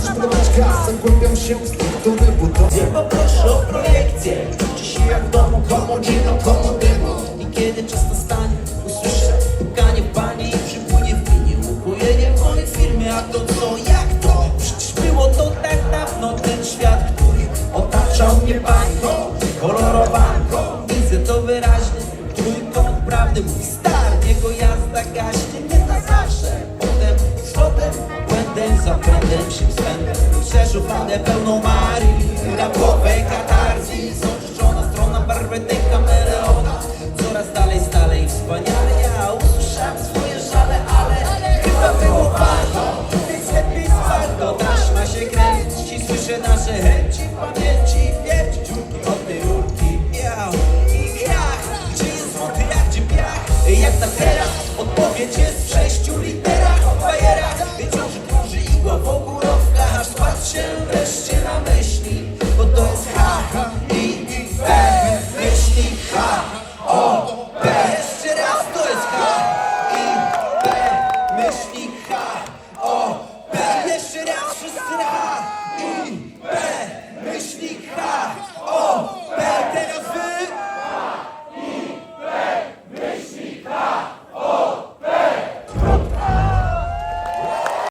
już wydać gaz Zagłębiam się w strukturę budowy. Poproszę o projekcję? Czy się jak w domu, komu dzino, komu dymu. I kiedy czas nastanie, usłyszę pukanie w banie I przypłynie w minie upojenie w mojej firmie A to co, jak to? Przecież było to tak dawno Ten świat, który otaczał mnie bańką Kolorowanką. Widzę to wyraźnie, trójkąt prawdy mój za prędem się względem. Przeszukadę pełną Marii Rapowej katarzis Oczyszczona strona barwy tej kameleona Coraz dalej, stale i wspaniale Ja usłyszałem swoje żale, ale, Chyba było warto. Więc lepiej zwarto Taśma się kręci, słyszę nasze chęci Pamięci, wierci, dziurki od tej rurki. Miał i krach Gdzie jest złoty, jak gdzie piach? Jak na teraz Odpowiedź jest w sześciu literach. Bajera the vocal.